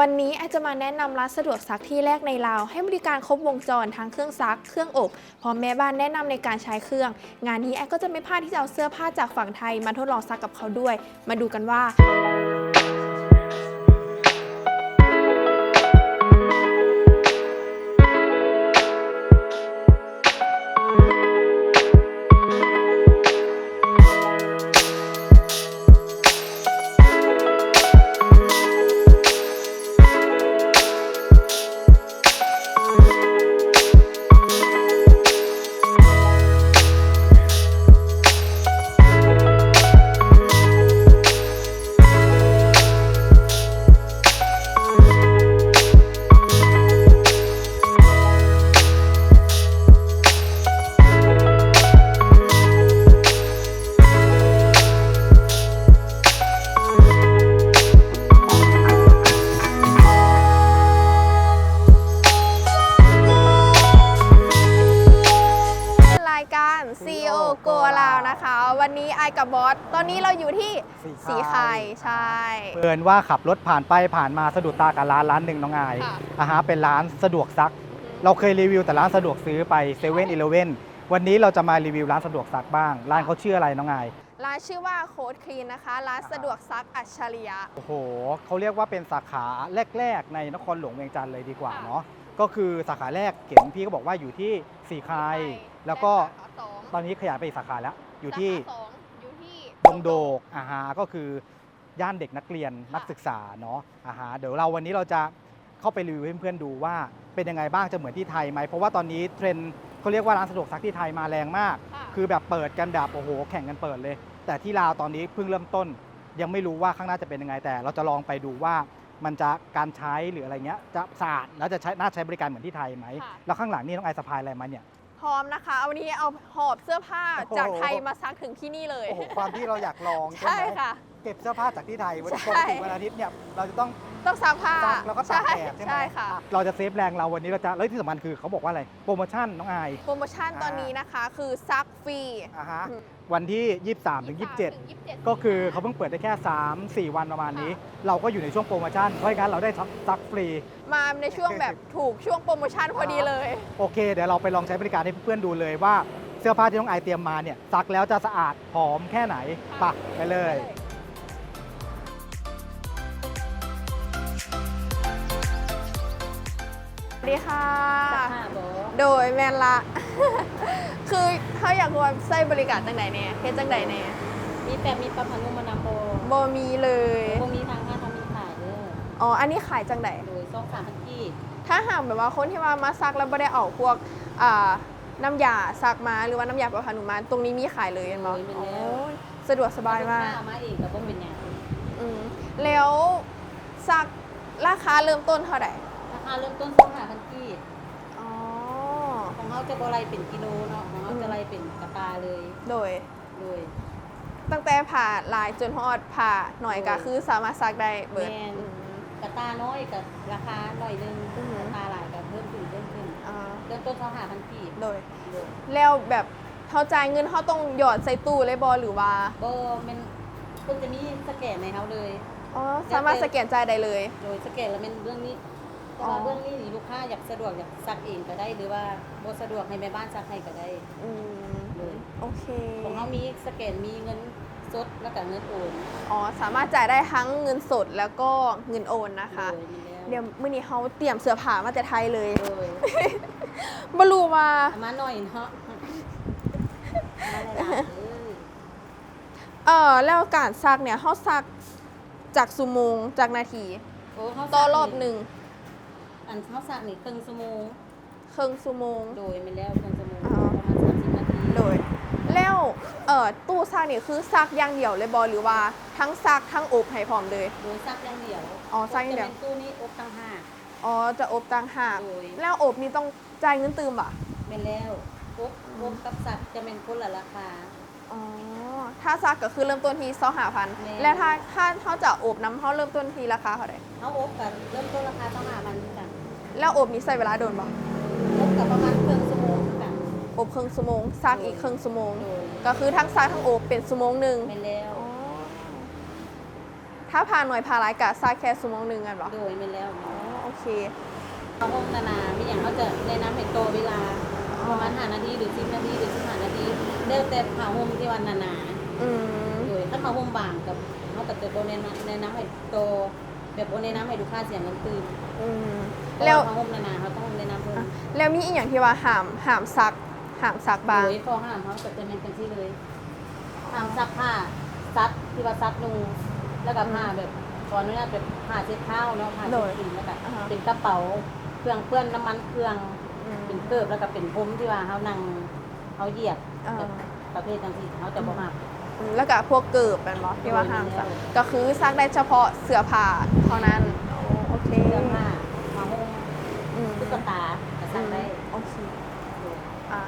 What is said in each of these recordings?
วันนี้ไอจะมาแนะนำร้านสะดวกซักที่แรกในลาว ให้บริการครบวงจรทั้งเครื่องซัก เครื่องอบพร้อมแม่บ้านแนะนำในการใช้เครื่อง งานนี้ไอก็จะไม่พลาดที่จะเอาเสื้อผ้าจากฝั่งไทยมาทดลองซักกับเขาด้วย มาดูกันว่า ไอกับบอส ตอนนี้เราอยู่ที่สีสีไข่ ไข่ใช่ เพื่อนว่าขับรถผ่านไปผ่านมาสะดุดตากับร้านร้านหนึ่งน้องอายค่ะ อ่าฮะเป็นร้านสะดวกซัก เราเคยรีวิวแต่ร้านสะดวกซื้อไปเซเว่นอีเลเว่นวันนี้เราจะมารีวิวร้านสะดวกซักบ้าง ร้านเขาชื่ออะไรน้องอาย ร้านชื่อว่าโค้ดคลีนนะคะ ร้านสะดวกซักอัจฉริยะ โอ้โหเขาเรียกว่าเป็นสาขาแรก ๆ ในนครหลวงเวียงจันทร์เลยดีกว่าค่ะ เนาะก็คือสาขาแรกเข็มพี่ก็บอกว่าอยู่ที่สีไคายแล้วก็สาขาสองตอนนี้ขยายไปอีกสาขาแล้วอยู่ที่สาขาสองอยู่ที่ ดงโดกอาฮาก็คือย่านเด็กนักเรียนนักศึกษาเนาะอาฮาเดี๋ยวเราวันนี้เราจะเข้าไปรีวิวให้เพื่อนๆดูว่าเป็นยังไงบ้างจะเหมือนที่ไทยไหมเพราะว่าตอนนี้เทรนด์เขาเรียกว่าร้านสะดวกซักที่ไทยมาแรงมากค่ะคือแบบเปิดกันแบบโอ้โหแข่งกันเปิดเลย แต่ที่ลาวตอนนี้เพิ่งเริ่มต้น ยังไม่รู้ว่าข้างหน้าจะเป็นยังไงแต่ เราจะลองไปดูว่ามันจะการใช้หรืออะไรเงี้ยจะสะอาดแล้วจะใช้น่าใช้บริการเหมือนที่ไทยไหมค่ะแล้วข้างหลังนี่น้องไอสะพายอะไรมาเนี่ย พร้อมนะคะวันนี้เอาหอบเสื้อผ้าโอ้โหจากไทยมาซักถึงที่นี่เลย โอ้โหความที่เราอยากลองใช่ใช่ไหมค่ะ เก็บเสื้อผ้าจากที่ไทยวันใช่ปกติวันอาทิตย์เนี่ยเราจะต้อง ต้องซักผ้าซักแล้วก็ตากแดดใช่ไหม ใช่ค่ะ เราจะเซฟแรงเราวันนี้เราจะแล้วที่สำคัญคือเขาบอกว่าอะไรโปรโมชั่นน้องอาย โปรโมชั่นตอนนี้นะคะ คือซักฟรี อ่าฮะ อืม วันที่ 23 ถึง 27 ก็คือเขาเพิ่งเปิดได้แค่ 3 4 วันประมาณนี้ เราก็อยู่ในช่วงโปรโมชั่น เพราะงั้นเราได้ซักฟรี มาในช่วงแบบถูกช่วงโปรโมชั่นพอดีเลย โอเค เดี๋ยวเราไปลองใช้บริการให้เพื่อนๆดูเลยว่าเสื้อผ้าที่น้องไอเตรียมมาเนี่ยซักแล้วจะสะอาดหอมแค่ไหนปะไปเลย สวัสดีค่ะค่ะบอโดยแมนละ คือถ้าอยากรู้ว่าใช้บริการจังไหนเนี่ยเฮ็ดจังไหนเนี่ยมีแต่มีปลาพันธุ์มะนาวโบบ่มีเลยพวกมีทางห้าทางมีขายเด้ออ๋อ อันนี้ขายจังไหนโดยซองสามพันกีบถ้าหากแบบว่าคนที่ว่ามาซักแล้วไม่ได้เอาพวกอ่าน้ำยาซักมาหรือว่าน้ำยาประพานุมาตรงนี้มีขายเลยเห็นไหมโอ้ยสะดวกสบายมากเอมาเองกับพวกเป็นอย่างอืมแล้วซักราคาเริ่มต้นเท่าไหร่ ราคาเริ่มต้นซองห้าพันกีบอ๋อ ของเขาจะบไรเป็นกิโลเนาะของเขาจะไรเป็นกระตาเลยโดยโดยตั้งแต่ผ่าลายจนฮอดผ่าหน่อยก็โดยคือสามารถซักได้เบิด แม่นอืมกระตาน้อยกับราคาหน่อยนึงอือหือ กระตาหลายกับเพิ่มขึ้นเพิ่มขึ้นอ่าเริ่มต้นซองห้าพันกีบโดยโดยแล้วแบบเขาจ่ายเงินเขาต้องหยอดใส่ตู้เลยบอหรือว่าโบมันเพิ่งจะมีสแกนในเขาเลย อ๋อ สามารถสแกนจ่ายได้เลย โดยสแกนแล้วเป็นเรื่องนี้แต่ อ๋อ ว่าเรื่องนี้นี่ลูกค้าอยากสะดวกอยากซักเองก็ได้หรือว่าบ่สะดวกให้แม่บ้านซักให้ก็ได้ อืมเลยโอเคของเขามีสแกนมีเงินสดแล้วก็เงินโอนอ๋อสามารถจ่ายได้ทั้งเงินสดแล้วก็เงินโอนนะคะโดยมีแล้วเดี๋ยวมื้อนี้เขาเตรียมเสื้อผ้ามาแต่ไทยเลยโดยบรูมาเอามาหน่อยเนาะมาหลายๆเด้อเออแล้วการซักเนี่ยเขาซักจากสุโมงจากนาทีโอ้เขาต่อซักรอบหนึ่ง อันเขาซักนี่ครึ่งชั่วโมงครึ่งสุโมง โดยมีแล้วครึ่งชั่วโมงอ๋อ ประมาณ30นาทีโดยแล้วเอ่อตู้ซักนี่คือซักอย่างเดียวเลยบอหรือว่าทั้งซักทั้งอบให้พร้อมเลย โดยซักอย่างเดียวอ๋อซักอย่างเดียว จะเป็นตู้นี้อบตั้งห้า อ๋อจะอบต่างหากโดยแล้วอบนี่ต้องจ่ายเงินตืมอะเป็นแล้วอบอบกับซักจะเป็นคนละราคา อ๋อถ้าซักก็คือเริ่มต้นที่สองหาพันแม่ แล้วถ้าถ้าเขาจะอบน้ำเขาเริ่มต้นที่ราคาเท่าไหร่เขาอบกันเริ่มต้นราคาต้องหามันกัน แล้วอบนี้ใส่เวลาโดนบ่อบกับประมาณครึ่งชั่วโมงกันอบครึ่งชั่วโมงซักอีกครึ่งชั่วโมงโดยก็คือทั้งซักทั้งอบเป็นชั่วโมงหนึ่งเป็นแล้วอ๋อถถ้าพาหน่วยพาร้ายกับซักแค่ชั่วโมงหนึ่งกันเหรอโดยไม่แล้วอ๋อโอเคเขาห้องนานามีอย่างเขาจะแนะนำให้โตเวลาประมาณ5นาทีหรือ10นาทีหรือ15นาทีเริ่มแต่ผ่าห่มที่วันนานาอืมโดยถ้าผ่าห่มบางกับเขาก็จะโดนแนะนำแนะนำให้โต แบบโอแนะนำให้ลูกค้าเสียเงินตื่นอืมแล้แล้ววผ่าห่มนานาเขาต้องแนะนำเพิ่มแล้วมีอีกอย่างที่ว่าหามหามซักหามซักบางโดยพอห้ามเขาก็จะเป็นกันที่เลยห้ามซักผ้าซักที่ว่าซักนูแล้วก็ผ้าแบบขออนุญาตแบบผ้าเช็ดเท้าเนาะผ้าเช็ดกินแล้วก็อ่าฮะเป็นกระเป๋าเครื่องเปื้อนน้ำมันเครื่องอืมเป็นเกิบแล้วก็เป็นพรมที่ว่าเขานั่งเขาเหยียบอ่าแบบประเภทต่างๆเขาจะบ่หักอืม แล้วก็พวกเกิบเป็นบอที่ว่าห้ามซักโดยไม่แล้วก็คือซักได้เฉพาะเสื้อผ้าเท่านั้นอ๋อโอเคเสื้อผ้าผ้าห่มอืมตุ๊กตาก็ซักได้โอเคอะ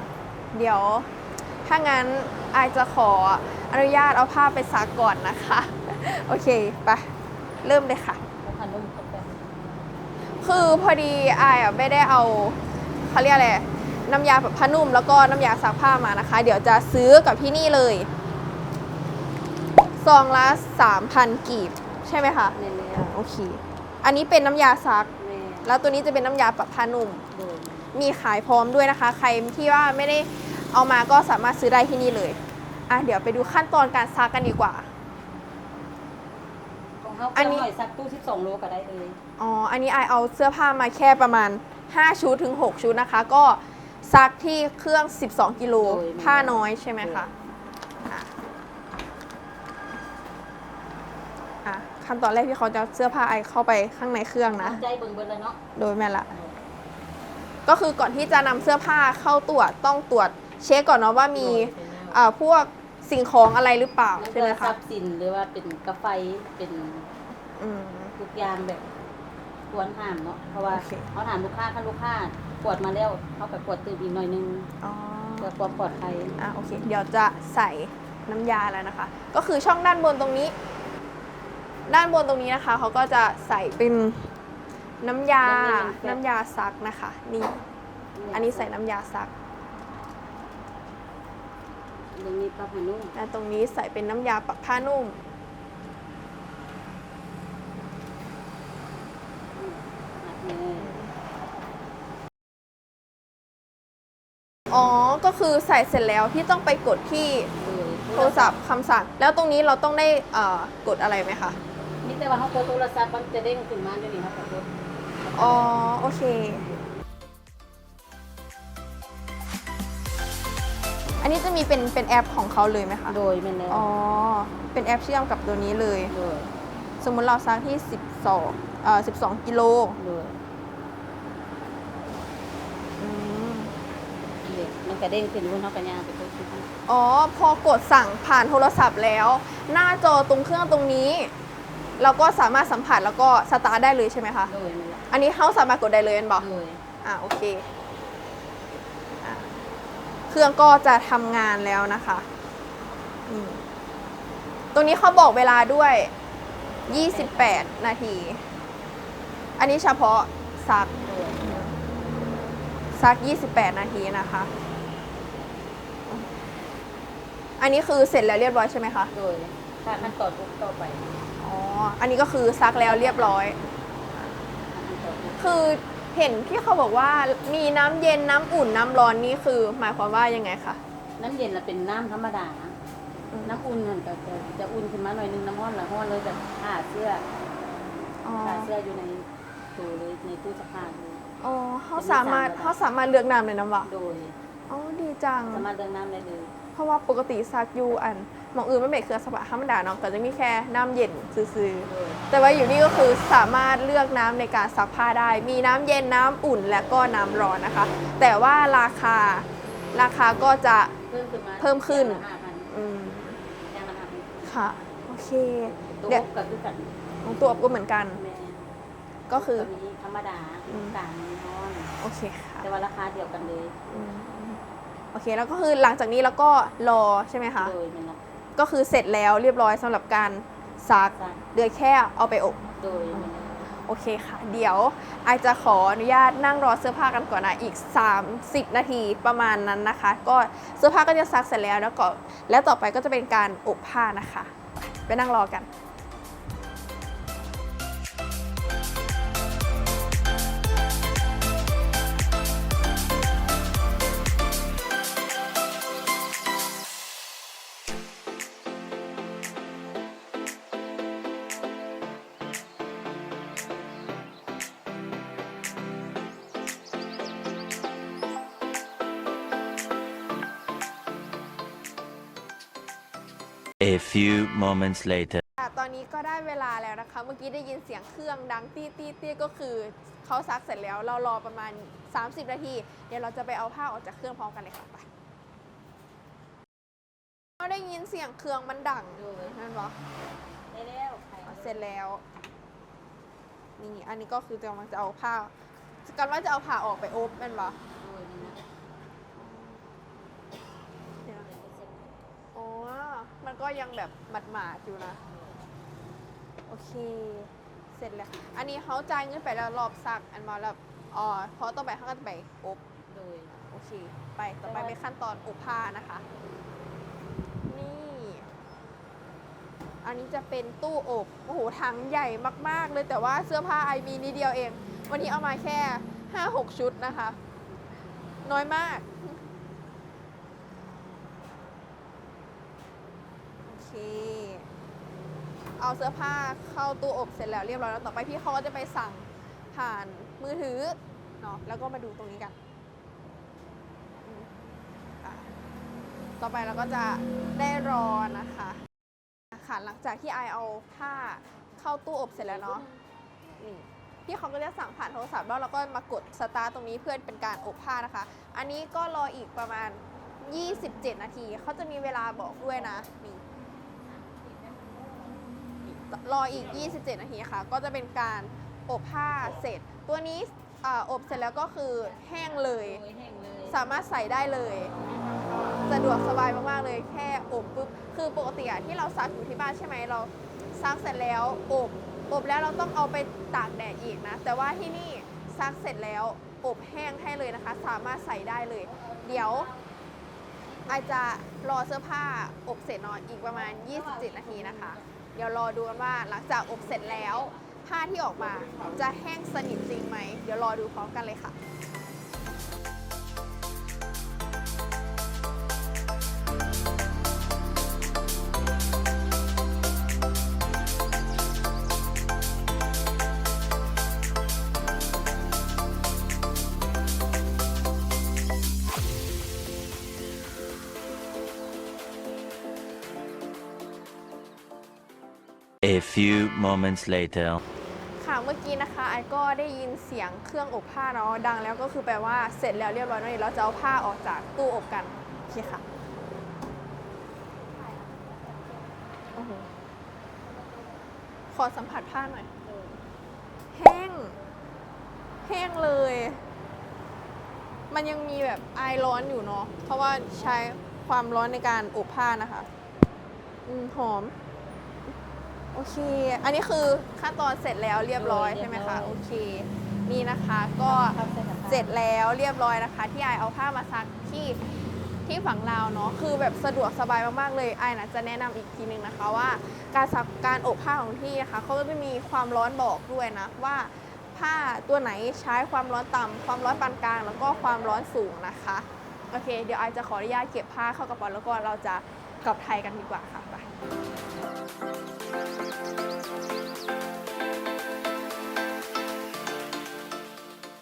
เดี๋ยวถ้างั้นอายจะขออนุญาตเอาผ้าไปซักก่อนนะคะ โอเคไปเริ่มเลยค่ะพวกขนมตกแต่งคือพอดีอายอะไม่ได้เอาเขาเรียกอะไรน้ำยาแบบผ้านุ่มแล้วก็น้ำยาซักผ้ามานะคะ เดี๋ยวจะซื้อกับที่นี่เลย ซองละ3,000กีบใช่ไหมคะแม่แล้อ่าวโอเค อันนี้เป็นน้ำยาซักแม่แล้วตัวนี้จะเป็นน้ำยาปรับผ้านุ่ม โดยมีขายพร้อมด้วยนะคะ ใครที่ว่าไม่ได้เอามาก็สามารถซื้อได้ที่นี่เลยอะเดี๋ยวไปดูขั้นตอนการซักกันดีกว่า ของเขาอันนี้หน่อยซักตู้12โลก็ได้เลยอ๋อ อันนี้ไอเอาเสื้อผ้ามาแค่ประมาณ 5 ชุดถึง 6 ชุดนะคะ ก็ซักที่เครื่อง 12 กิโลผ้าน้อยใช่ไหมคะอะ ขั้นตอนแรกที่เขาจะเอาเสื้อผ้าไอเข้าไปข้างในเครื่องนะตั้งใจเบิ่งเบิ่งเลยเนาะโดยแม่ละ ก็คือก่อนที่จะนำเสื้อผ้าเข้าตรวจต้องตรวจเช็คก่อนเนาะว่ามีอ่าพวกสิ่งของอะไรหรือเปล่านั่นใช่คือไหมทรัคะพย์สินหรือว่าเป็นกาไฟเป็นอืมทุกอย่างแบบควรห้ามเนาะเพราะว่าโอเคเขาถามลูกค้าถ้าลูกค้าปวดมาแล้วเขาก็ปวดตื่นอีกหน่อยนึงอ๋อเพื่อความปลอดภัยอะโอเค เดี๋ยวจะใส่น้ำยาแล้วนะคะ ก็คือช่องด้านบนตรงนี้ ด้านบนตรงนี้นะคะเขาก็จะใส่เป็นน้ำยา น้ำยาซักนะคะ นี่ อันนี้ใส่น้ำยาซัก ตรงนี้ปลาผานุ่มและตรงนี้ใส่เป็นน้ำยาปรับผ้านุ่มเอออ๋อ ก็คือใส่เสร็จแล้วที่ต้องไปกดที่เออโทรศัพท์คำสั่ง แล้วตรงนี้เราต้องได้เอ่อกดอะไรไหมคะนี่ แต่ว่าเขาโกดโทรศัพท์มันจะเด้งขึ้นมาเดี๋ยวนี้ครับขอโทษอ๋อ โอเค อันนี้จะมีเป็นเป็นแอปของเขาเลยไหมคะ โดยแม่นแล้วอ๋อ เป็นแอปเชื่อมกับตัวนี้เลย โดยสมมุติเราซักที่ 12เอ่อ12 กิโลโดยอืมเด็กมันกระเด้งขึ้นบนเขากระยางไปตัวที่ข้างอ๋อ พอกดสั่งผ่านโทรศัพท์แล้ว หน้าจอตรงเครื่องตรงนี้ เราก็สามารถสัมผัสแล้วก็สตาร์ทได้เลยใช่ไหมคะโดยแม่นแล้วอันนี้เขาสามารถกดได้เลยเห็นบอกโดยอะโอเคอะเครื่องก็จะทำงานแล้วนะคะอืมตรงนี้เขาบอกเวลาด้วย 28 นาที อันนี้เฉพาะซักโดยซัก 28 นาทีนะคะ อันนี้คือเสร็จแล้วเรียบร้อยใช่ไหมคะโดยถ้าขั้นตอนปุ๊บต่อไป อ๋ออันนี้ก็คือซักแล้วเรียบร้อยขั้นตอนปุ๊บคือเห็นที่เขาบอกว่ามีน้ำเย็นน้ำอุ่นน้ำร้อนนี่คือ หมายความว่ายังไงคะ น้ำเย็นละเป็นน้ำธรรมดาอืม น้ำอุ่นนั่นก็จะจะอุ่นขึ้นมาหน่อยนึงน้ำร้อนละร้อนเลยจะผ้าเสื้ออ๋อผ้าเสื้ออยู่ในตู้เลยในตู้ซักผ้าเลยอ๋อเขาสามารถเขาสามารถเลือกน้ำเลยน้ำวะโดย อ๋อดีจัง สามารถเดินน้ำได้เลย เพราะว่าปกติซักอยูอัน หมองอื่นไม่เป็นเครือสปะธรรมดาเนาะก็จะมีแค่น้ำเย็นซื่อโดยๆแต่ว่าอยู่นี่ก็คือสามารถเลือกน้ำในการซักผ้าได้ มีน้ำเย็นน้ำอุ่นและก็น้ำร้อนนะคะ แต่ว่าราคาราคาก็จะ เพิ่มขึ้นมาเพิ่มขึ้นห้าพันอืมย่างละห้าพันค่ะโอเคตู้เดี๋ยว ก็คือกันของตัวก็เหมือนกัน แม่ก็คือมีธรรมดาอืม กลางมีร้อน โอเคค่ะแต่ว่าราคาเดียวกันเลยอืมโอเคแล้วก็คือหลังจากนี้เราก็รอใช่ไหมคะ โดยมันละ ก็คือเสร็จแล้วเรียบร้อยสำหรับการซักซักเหลือแค่เอาไปอบ โดยมันละโอเคค่ะ เดี๋ยวไอจะขออนุญาตนั่งรอเสื้อผ้ากันก่อนนะ อีก 30 นาทีประมาณนั้นนะคะ ก็เสื้อผ้าก็จะซักเสร็จแล้วแล้วก็แล้วต่อไปก็จะเป็นการอบผ้านะคะ ไปนั่งรอกัน few moments later. ค่ะตอนนี้ก็ได้เวลาแล้วนะคะ เมื่อกี้ได้ยินเสียงเครื่องดังตี้ตี้ตี้ก็คือเขาซักเสร็จแล้ว เรารอประมาณ 30 นาที เดี๋ยวเราจะไปเอาผ้าออกจากเครื่องพร้อมกันเลยค่ะไปเราได้ยินเสียงเครื่องมันดังโดยนั่นเหรอได้แล้วไข่อ๋อเสร็จแล้ว นี่อันนี้ก็คือกำลังจะเอาผ้ากันว่าจะเอาผ้าออกไปอบแม่นปะโดยนี่นะ เดี๋ยวนะอ๋อ มันก็ยังแบบหมาดๆอยู่นะ โอเค เสร็จแล้ว อันนี้เขาจ่ายเงินไปแล้วรอบซัก อันมาแล้วอ๋อเพราะต่อไปเขาก็จะไปอบโดยโอเค ไปต่อไปเป็นขั้นตอนอบผ้านะคะ นี่ อันนี้จะเป็นตู้อบ โอ้โหถังใหญ่มาก ๆ เลยแต่ว่าเสื้อผ้าไอมีนิดเดียวเอง วันนี้เอามาแค่5-6ชุดนะคะ น้อยมาก โอเค เอาเสื้อผ้าเข้าตู้อบเสร็จแล้วเรียบร้อยแล้วต่อไปพี่เขาก็จะไปสั่งผ่านมือถือเนาะแล้วก็มาดูตรงนี้กัน ต่อไปเราก็จะได้รอนะคะค่ะหลังจากที่ไอเอาผ้าเข้าตู้อบเสร็จแล้วเนาะนี่พี่เขาก็จะสั่งผ่านโทรศัพท์แล้วเราก็มากดสตาร์ตรงนี้เพื่อเป็นการอบผ้านะคะ อันนี้ก็รออีกประมาณ 27 นาที เขาจะมีเวลาบอกด้วยนะนี่ รออีก 27 นาทีค่ะ ก็จะเป็นการอบผ้าเสร็จ ตัวนี้อาอบเสร็จแล้วก็คือแห้งเลยโดยแห้งเลย สามารถใส่ได้เลย สะดวกสบายมากๆเลยแค่อบปุ๊บ คือปกติอะที่เราซักอยู่ที่บ้านใช่ไหมเราซักเสร็จแล้วอบอบแล้วเราต้องเอาไปตากแดดอีกนะ แต่ว่าที่นี่ซักเสร็จแล้วอบแห้งให้เลยนะคะ สามารถใส่ได้เลย เดี๋ยวอาจจะรอเสื้อผ้าอบเสร็จเนอนอีกประมาณ 27 นาทีนะคะ เดี๋ยวรอดูกันว่าหลังจากอบเสร็จแล้ว ผ้าที่ออกมาจะแห้งสนิทจริงไหม เดี๋ยวรอดูพร้อมกันเลยค่ะ A few moments later. ค่ะเมื่อกี้นะคะไอก็ได้ยินเสียงเครื่องอบผ้าเนาะดังแล้วก็คือแปลว่าเสร็จแล้วเรียบร้อยแล้วเดี๋ยวเราจะเอาผ้าออกจากตู้อบกันโอเคค่ะขอสัมผัสผ้าหน่อยโดยแห้งแห้งเลย มันยังมีแบบไอร้อนอยู่เนาะเพราะว่าใช้ความร้อนในการอบผ้านะคะ อืมหอม โอเค อันนี้คือขั้นตอนเสร็จแล้วเรียบร้อยใช่ไหมคะ โอเค นี่นะคะก็ทำเสร็จแล้วค่ะเสร็จแล้วเรียบร้อยนะคะ ที่ไอเอาผ้ามาซักที่ที่ฝั่งลาวเนาะคือแบบสะดวกสบายมากๆเลยไอนะจะแนะนำอีกทีหนึ่งนะคะว่าการซักการอบผ้าของที่นะคะเขาก็จะมีความร้อนบอกด้วยนะว่าผ้าตัวไหนใช้ความร้อนต่ำความร้อนปานกลาง แล้วก็ความร้อนสูงนะคะโอเค เดี๋ยวไอจะขออนุญาตเก็บผ้าเข้ากระเป๋าแล้วก็เราจะกลับไทยกันดีกว่าค่ะไป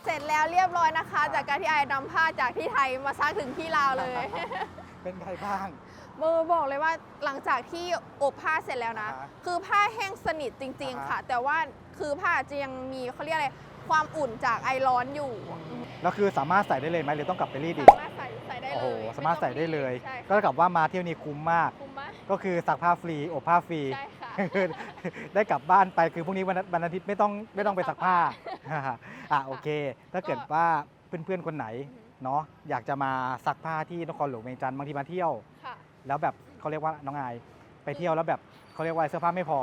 เสร็จแล้วเรียบร้อยนะคะ จากการที่ไอ้นำผ้าจากที่ไทยมาซักถึงที่ลาวเลย เป็นไงบ้างเบอร์บอกเลยว่าหลังจากที่อบผ้าเสร็จแล้วนะ อ่าฮะคือผ้าแห้งสนิทจริง อ่าฮะๆค่ะ แต่ว่าคือผ้าจะยังมีเขาเรียกอะไรความอุ่นจากไอร้อนอยู่แล้วคือสามารถใส่ได้เลยไหมหรือต้องกลับไปรีดอีก สามารถใส่ใส่ได้โอ้เลโหยสามารถใส่ได้เลยใช่ก็เท่ากับว่ามาเที่ยวนี้คุ้มมาก คุ้มมา กก็คือซักผ้าฟรีอบผ้าฟรี ใช่ค่ะ ได้กลับบ้านไปคือพรุ่งนี้วันวันอาทิตย์ไม่ต้องไม่ต้องไปซักผ้าอะโอเค ถ้าเกิดว่าเพื่อนๆคนไหนอือฮึเนาะอยากจะมาซักผ้าที่นครหลวงเวียงจันทร์บางทีมาเที่ยว ค่ะ แล้วแบบเขาเรียกว่าน้องอายไปเที่ยวแล้วแบบเขาเรียกว่าเสื้อผ้าไม่พอ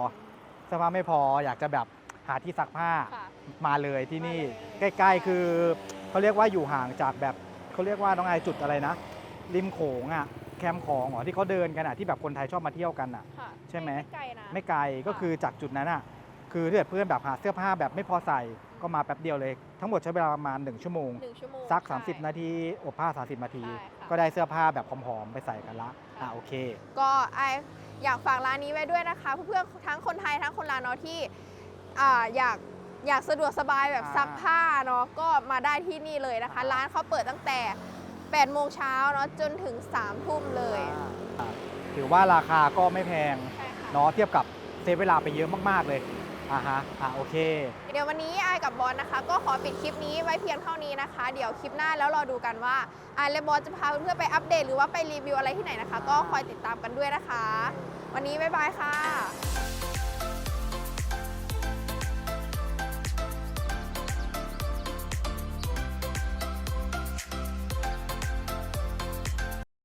เสื้อผ้าไม่พอ อยากจะแบบหาที่ซักผ้าค่ะ มาเลยที่นี่มาเลยใกล้ๆคือเขาเรียกว่าอยู่ห่างจากแบบเขาเรียกว่าน้องอายจุดอะไรนะ ริมโขงอะ แคมป์ของเหรอที่เขาเดินกันอะที่แบบคนไทยชอบมาเที่ยวกันอะ ค่ะใช่ไหมไกลนะ ไม่ไกลก็คือจากจุดนั้นอะคือถ้าเกิดเพื่อนแบบหาเสื้อผ้าแบบไม่พอใส่ก็มาแป๊บเดียวเลย ทั้งหมดใช้เวลาประมาณ 1 ชั่วโมง หนึ่งชั่วโมงซัก ใช่ 30 นาทีอบผ้า 30 นาที ใช่ค่ะก็ได้เสื้อผ้าแบบหอมๆไปใส่กันละอะโอเค ก็ไออยากฝากร้านนี้ไว้ด้วยนะคะ เพื่อนๆทั้งคนไทยทั้งคนลาวเนาะที่อ่าอยากอยากสะดวกสบายแบบอ่าซักผ้าเนาะก็มาได้ที่นี่เลยนะคะ อ่า ร้านเขาเปิดตั้งแต่ 8 โมงเช้าเนาะจนถึง 3 ทุ่มเลย อ่าถือว่าราคาก็ไม่แพงใช่ค่ะ เนาะเทียบกับเซฟเวลาไปเยอะมากๆเลยอ่าฮะอ่าโอเค เดี๋ยววันนี้อายกับบอลนะคะ ก็ขอปิดคลิปนี้ไว้เพียงเท่านี้นะคะ เดี๋ยวคลิปหน้าแล้วรอดูกันว่าอายและบอลจะพาเพื่อนๆไปอัปเดตหรือว่าไปรีวิวอะไรที่ไหนนะคะ ก็คอยติดตามกันด้วยนะคะ วันนี้บ๊ายบายค่ะ